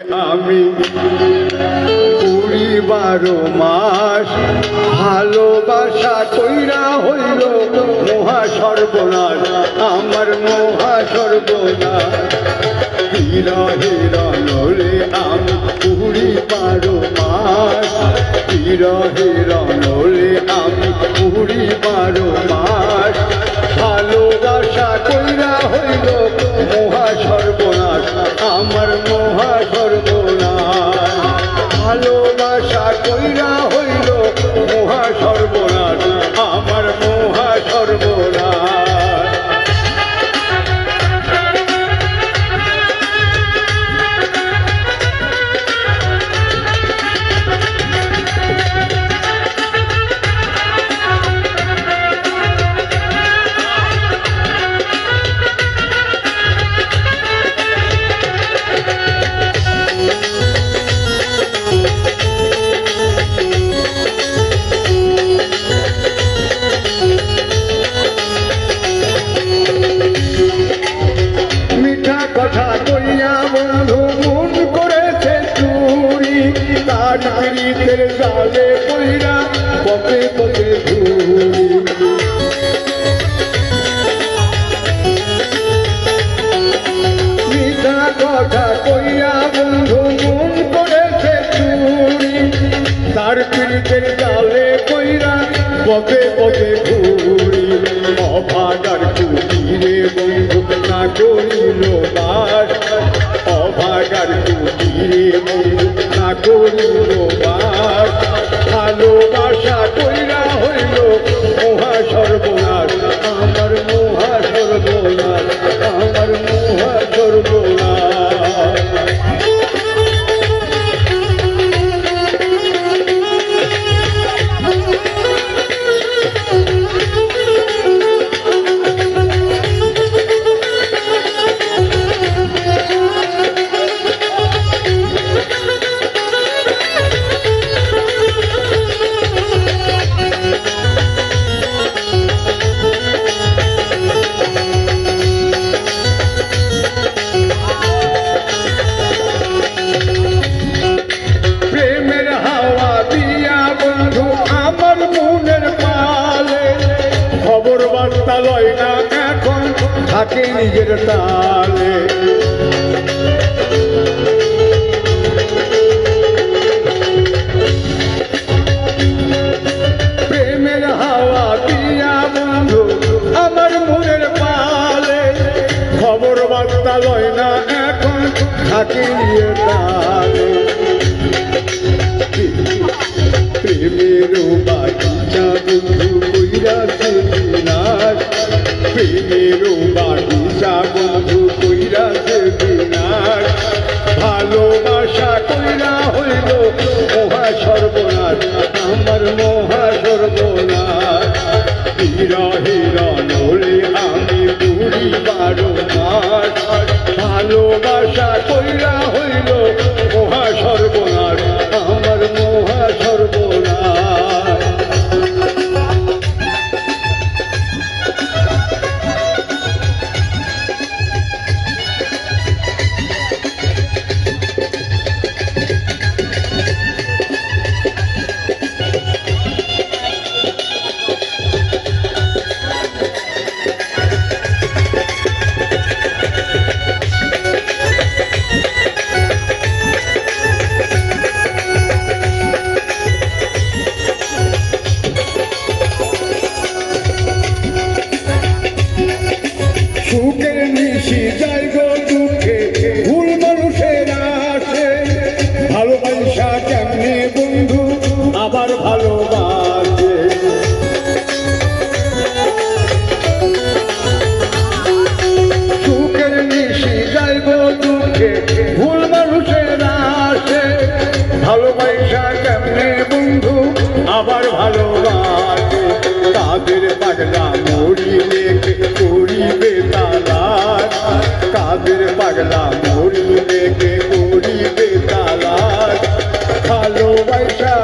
আমি কুড়ি বারো মাস ভালোবাসা কইরা হইল মহা সর্বনাশ, আমার মহা সর্বনাশ। হীরা হীরা নলে, আমি কুড়ি বারো মাস। হীরা হীরা নলে কথা কইয়া বন্ধু, মন করেছে চুরি। তার পিড়িতের জালে কইরা পথে পথে ঘুরি। কথা কইয়া বন্ধু, মন করেছে চুরি। তার পিড়িতের জালে কইরা পথে পথে ঘুরি। করিল বাস। অভাগার কুটিরে বন্ধু না করিল বাস। ভালোবাসা কইরা হইল মহা সর্বনাশ। থাকে নিজের তালে প্রেমের হাওয়া দিয়া বন্ধু আমার মনের পালে। খবর লয় না। প্রেমের She ভালোবাসে। তাদের পাগলা মরি দেখে করিবে তালাশ কাদের পাগলা মরি দেখে করিবে তালাশ ভালোবাসা